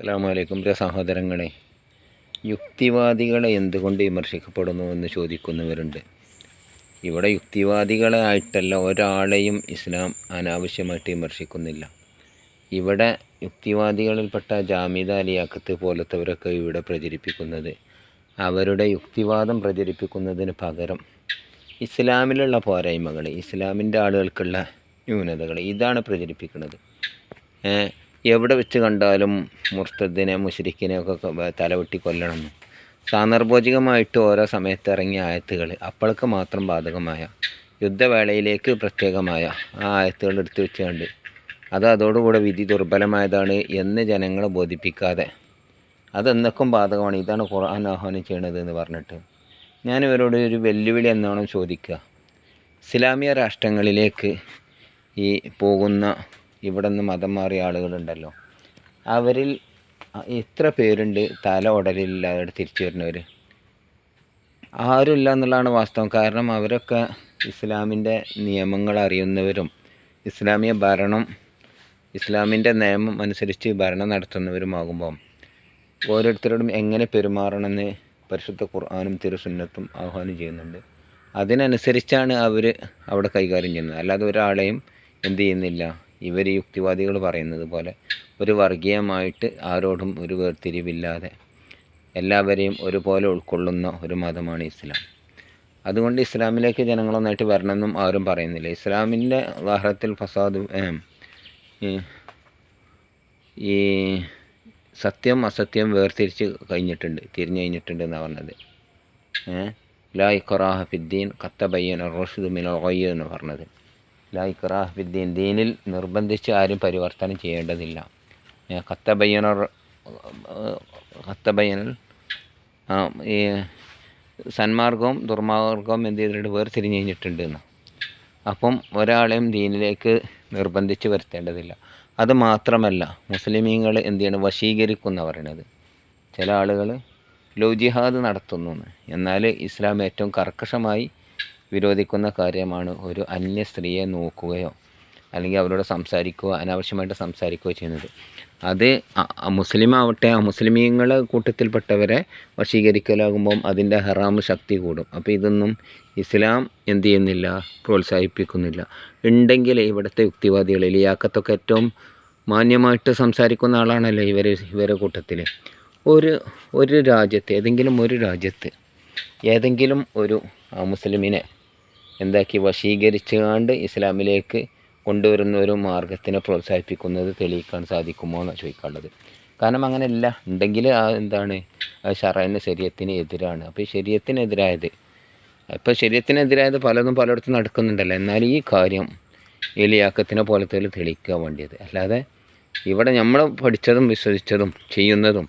അസ്സലാമലൈക്കും. പ്രിയ സഹോദരങ്ങളെ യുക്തിവാദികളെ എന്തുകൊണ്ട് വിമർശിക്കപ്പെടുന്നു എന്ന് ചോദിക്കുന്നവരുണ്ട്. ഇവിടെ യുക്തിവാദികളെ ആയിട്ടല്ല ഒരാളെയും ഇസ്ലാം അനാവശ്യമായിട്ട് വിമർശിക്കുന്നില്ല. ഇവിടെ യുക്തിവാദികളിൽപ്പെട്ട ജാമിദ അലിയാക്കത്ത് പോലത്തവരൊക്കെ ഇവിടെ പ്രചരിപ്പിക്കുന്നത് അവരുടെ യുക്തിവാദം പ്രചരിപ്പിക്കുന്നതിന് പകരം ഇസ്ലാമിലുള്ള പോരായ്മകൾ ഇസ്ലാമിന്റെ ആളുകൾക്കുള്ള ന്യൂനതകൾ ഇതാണ് പ്രചരിപ്പിക്കുന്നത്. എവിടെ വെച്ച് കണ്ടാലും മുർത്തദിനെ മുഷരിക്കിനെ ഒക്കെ തലവെട്ടി കൊല്ലണം. സാന്ദർഭോചികമായിട്ട് ഓരോ സമയത്ത് ഇറങ്ങിയ ആയത്തുകൾ അപ്പോഴൊക്കെ മാത്രം ബാധകമായ യുദ്ധവേളയിലേക്ക് പ്രത്യേകമായ ആ ആയത്തുകൾ എടുത്തു വെച്ചുകൊണ്ട് അത് അതോടുകൂടെ വിധി ദുർബലമായതാണ് എന്ന് ജനങ്ങളെ ബോധിപ്പിക്കാതെ. അതെന്നൊക്കെ ബാധകമാണ്. ഇതാണ് ഖുർആൻ ആഹ്വാനം ചെയ്യണത് എന്ന് പറഞ്ഞിട്ട്. ഞാൻ ഇവരോട് ഒരു വെല്ലുവിളി എന്നാണ് ചോദിക്കുക. ഇസ്ലാമിക രാഷ്ട്രങ്ങളിലേക്ക് ഈ പോകുന്ന ഇവിടെ നിന്ന് മതം മാറിയ ആളുകളുണ്ടല്ലോ. അവരിൽ എത്ര പേരുണ്ട് തല ഉടലില്ലാതെ തിരിച്ചു വരുന്നവർ ആരുമില്ല എന്നുള്ളതാണ് വാസ്തവം. കാരണം അവരൊക്കെ ഇസ്ലാമിന്റെ നിയമങ്ങൾ അറിയുന്നവരും ഇസ്ലാമിയ ഭരണം ഇസ്ലാമിന്റെ നിയമം അനുസരിച്ച് ഭരണം നടത്തുന്നവരുമാകുമ്പം ഓരോരുത്തരോടും എങ്ങനെ പെരുമാറണമെന്ന് പരിശുദ്ധ ഖുർആാനും തിരുസുന്നത്തും ആഹ്വാനം ചെയ്യുന്നുണ്ട്. അതിനനുസരിച്ചാണ് അവർ അവിടെ കൈകാര്യം ചെയ്യുന്നത്. അല്ലാതെ ഒരാളെയും എന്ത് ചെയ്യുന്നില്ല. ഇവർ യുക്തിവാദികൾ പറയുന്നത് പോലെ ഒരു വർഗീയമായിട്ട് ആരോടും ഒരു വേർതിരിവില്ലാതെ എല്ലാവരെയും ഒരുപോലെ ഉൾക്കൊള്ളുന്ന ഒരു മതമാണ് ഇസ്ലാം. അതുകൊണ്ട് ഇസ്ലാമിലേക്ക് ജനങ്ങളൊന്നായിട്ട് വരണമെന്നും ആരും പറയുന്നില്ല. ഇസ്ലാമിന്റെ വാഹനത്തിൽ ഫസാദ് ഈ സത്യം അസത്യം വേർതിരിച്ച് കഴിഞ്ഞിട്ടുണ്ട് തിരിഞ്ഞു കഴിഞ്ഞിട്ടുണ്ട് എന്നാണ് പറഞ്ഞത്. ഏഹ് ലാ ഇഖറാഹ ഫിദ്ദീൻ കത്തബയ്യൻ റോഷിദ് മിനോയ്യ എന്ന് പറഞ്ഞത്. ലാ ഇഖറാഹ ദീനിൽ നിർബന്ധിച്ച് ആരും പരിവർത്തനം ചെയ്യേണ്ടതില്ല. കത്തബയ്യനർ കത്തബയ്യന കത്തബയ്യനൽ ഈ സന്മാർഗവും ദുർമാർഗവും എന്ത് ചെയ്തിട്ടുണ്ട്? വേർതിരിഞ്ഞ് കഴിഞ്ഞിട്ടുണ്ട് എന്ന് അപ്പം ഒരാളെയും ദീനിലേക്ക് നിർബന്ധിച്ച് വരുത്തേണ്ടതില്ല. അത് മാത്രമല്ല മുസ്ലിമീങ്ങൾ എന്ത് ചെയ്യണം? വശീകരിക്കുന്ന പറയണത്. ചില ആളുകൾ ലവ് ജിഹാദ് നടത്തുന്നു എന്നാൽ ഇസ്ലാം ഏറ്റവും കർക്കശമായി വിരോധിക്കുന്ന കാര്യമാണ് ഒരു അന്യ സ്ത്രീയെ നോക്കുകയോ അല്ലെങ്കിൽ അവരോട് സംസാരിക്കുകയോ അനാവശ്യമായിട്ട് സംസാരിക്കുകയോ ചെയ്യുന്നത്. അത് മുസ്ലിം ആവട്ടെ അമുസ്ലിമീങ്ങളെ കൂട്ടത്തിൽപ്പെട്ടവരെ വശീകരിക്കലാകുമ്പം അതിന്റെ ഹറാമ് ശക്തി കൂടും. അപ്പോൾ ഇതൊന്നും ഇസ്ലാം എന്തു ചെയ്യുന്നില്ല പ്രോത്സാഹിപ്പിക്കുന്നില്ല. ഉണ്ടെങ്കിൽ ഇവിടുത്തെ യുക്തിവാദികൾ ലിയാക്കത്തൊക്കെ ഏറ്റവും മാന്യമായിട്ട് സംസാരിക്കുന്ന ആളാണല്ലോ ഇവർ ഇവരെ കൂട്ടത്തിൽ. ഒരു ഒരു രാജ്യത്ത് ഏതെങ്കിലും ഒരു രാജ്യത്ത് ഏതെങ്കിലും ഒരു മുസ്ലിമിനെ എന്താക്കി വശീകരിച്ചുകൊണ്ട് ഇസ്ലാമിലേക്ക് കൊണ്ടുവരുന്ന ഒരു മാർഗത്തിനെ പ്രോത്സാഹിപ്പിക്കുന്നത് തെളിയിക്കാൻ സാധിക്കുമോ എന്നാണ് ചോദിക്കാനുള്ളത്. കാരണം അങ്ങനെയല്ല. ഉണ്ടെങ്കിൽ ആ എന്താണ്? ഷറൈന ശരീരത്തിന് എതിരാണ്. അപ്പോൾ ഈ ശരീരത്തിനെതിരായത് ഇപ്പോൾ ശരീരത്തിനെതിരായത് പലതും പലയിടത്തും നടക്കുന്നുണ്ടല്ലോ. എന്നാൽ ഈ കാര്യം എലിയാക്കത്തിനെ പോലത്തെ തെളിയിക്കാൻ വേണ്ടിയത്. അല്ലാതെ ഇവിടെ നമ്മൾ പഠിച്ചതും വിശ്വസിച്ചതും ചെയ്യുന്നതും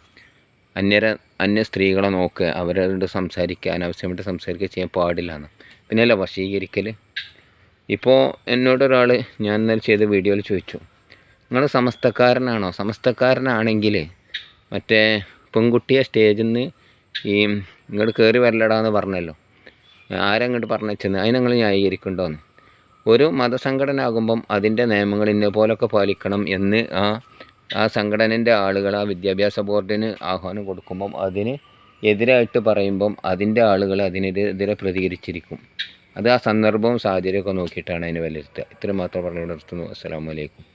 അന്യര അന്യ സ്ത്രീകളെ നോക്കുക അവരോട് സംസാരിക്കുക അനാവശ്യമായിട്ട് സംസാരിക്കുക ചെയ്യാൻ പാടില്ല എന്ന്. പിന്നെയല്ല വശീകരിക്കൽ ഇപ്പോൾ എന്നോടൊരാൾ ഞാൻ ഇന്നലെ ചെയ്ത വീഡിയോയിൽ ചോദിച്ചു നിങ്ങൾ സമസ്തക്കാരനാണോ? സമസ്തക്കാരനാണെങ്കിൽ മറ്റേ പെൺകുട്ടിയെ സ്റ്റേജിൽ നിന്ന് ഈ ഇങ്ങോട്ട് കയറി വരലടാന്ന് പറഞ്ഞല്ലോ. ആരങ്ങോട്ട് പറഞ്ഞെന്ന് അതിന് നിങ്ങൾ ന്യായീകരിക്കണ്ടോന്ന്? ഒരു മതസംഘടന ആകുമ്പം അതിന്റെ നിയമങ്ങൾ ഇന്ന പോലൊക്കെ പാലിക്കണം എന്ന് ആ ആ സംഘടനന്റെ ആളുകൾ ആ വിദ്യാഭ്യാസ ബോർഡിന് ആഹ്വാനം കൊടുക്കുമ്പം അതിന് എതിരായിട്ട് പറയുമ്പം അതിന്റെ ആളുകൾ അതിനെതിരെ പ്രതികരിച്ചിരിക്കും. അത് ആ സന്ദർഭവും സാഹചര്യമൊക്കെ നോക്കിയിട്ടാണ് അതിനെ വിലയിരുത്തുക. ഇത്രയും മാത്രം പറഞ്ഞു നിർത്തുന്നു. അസ്സലാമു അലൈക്കും.